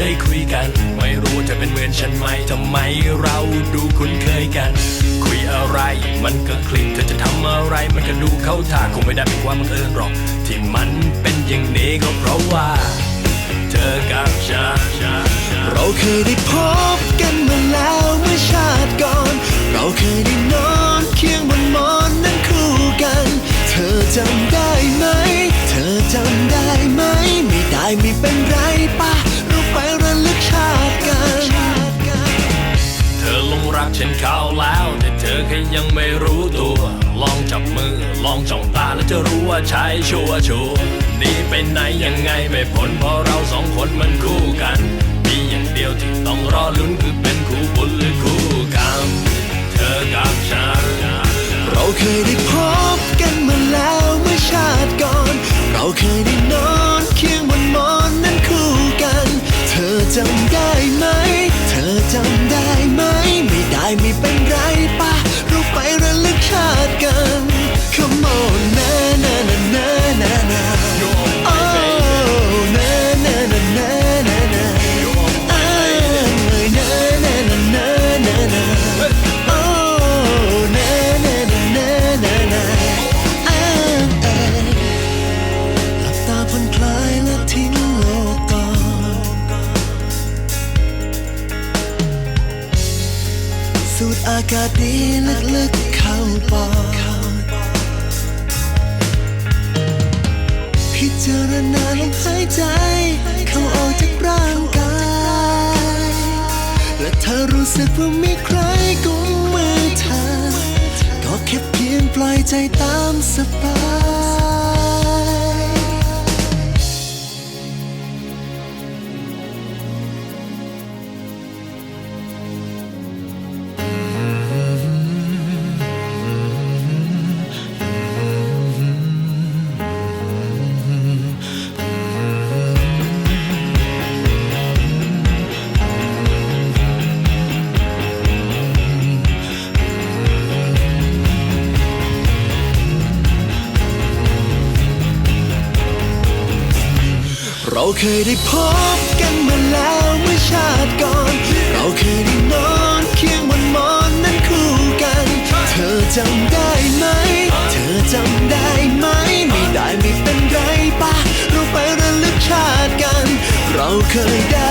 ได้คุยกัน ไม่รู้จะเป็นเวรฉันไหมทำไมเราดูคุ้นเคยกัน คุยอะไรมันก็คลิกเธอจะทำอะไรมันก็ดูเข้าท่าคงไม่ได้เป็นความบังเอิญหรอก ที่มันเป็นอย่างนี้ก็เพราะว่า เธอกับฉันเราเคยได้พบกันมาแล้วเมื่อชาติก่อน เราเคยได้นอนเคียงบนหมอนนั้นคู่กัน เธอจำได้ไหม เธอจำได้ไหม ไม่ได้ไม่เป็นไรป่ะ ไประลึกชาติกัน เธอลงรักฉันเข้าแล้ว แต่เธอแค่ยังไม่รู้ตัว ลองจับมือลองจ้องตาแล้วจะรู้ว่าใช่ชัวร์ชัวร์หนี่ไปไหนยังไงไม่พ้นเพราะเราสองคนมันคู่กันมีอย่างเดียวที่ต้องรอลุ้นคือเป็นคู่บุญหรือคู่กรรมเธอกับฉันเราเคยได้พบ อากาศดีลึกๆเข้าปอดพิจารณาลมหายใจ เข้าออกจากร่างกาย และถ้ารู้สึกว่ามีใครกุมมือเธอ ก็แค่เพียงปล่อยใจตามสบาย เราเคยได้พบกันมาแล้วเมื่อชาติก่อน เราเคยได้นอนเคียงบนหมอนนั้นคู่กัน เธอจำได้ไหม เธอจำได้ไหม ไม่ได้ไม่เป็นไรปะเราไประลึกชาติกัน เราเคยได้